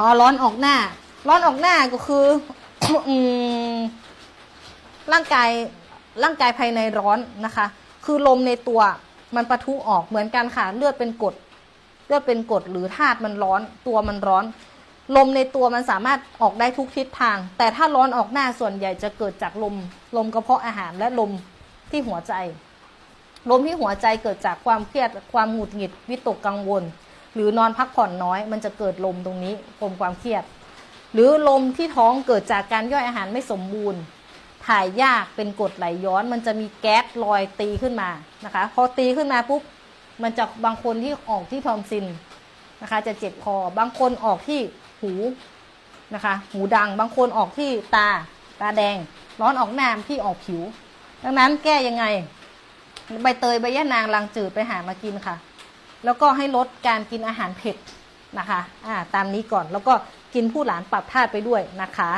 ออร้อนออกหน้า ร้อนออกหน้าก็คืออืมร่างกายร่างกายภายในร้อนนะคะ คือลมในตัวมันปะทุออกเหมือนกันค่ะเลือดเป็นกรดเลือดเป็นกรดหรือธาตุมันร้อนตัวมันร้อน ลมในตัวมันสามารถออกได้ทุกทิศทาง แต่ถ้าร้อนออกหน้าส่วนใหญ่จะเกิดจากลม ลมกระเพาะอาหารและลมที่หัวใจ ลมที่หัวใจเกิดจากความเครียดความหงุดหงิดวิตกกังวล หรือนอนพักผ่อนน้อย มันจะเกิดลมตรงนี้ลมความเครียด หรือลมที่ท้องเกิดจากการย่อยอาหารไม่สมบูรณ์ ถ่ายยากเป็นกรดไหลย้อน มันจะมีแก๊สลอยตีขึ้นมานะคะพอตีขึ้นมาปุ๊บมันจะบางคนที่ออกที่ทอมซินนะคะ จะเจ็บคอบางคนออกที่หูนะคะ หูดังบางคนออกที่ตาตาแดง ร้อนออกหน้าที่ออกผิว ดังนั้นแก้ยังไง ใบเตยใบยะนางลังจืดไปหามากินค่ะ แล้วก็ให้ลดการกินอาหารเผ็ดนะคะอ่าตามนี้ก่อนแล้วก็กินผู้หลานปรับธาตุไปด้วยนะคะ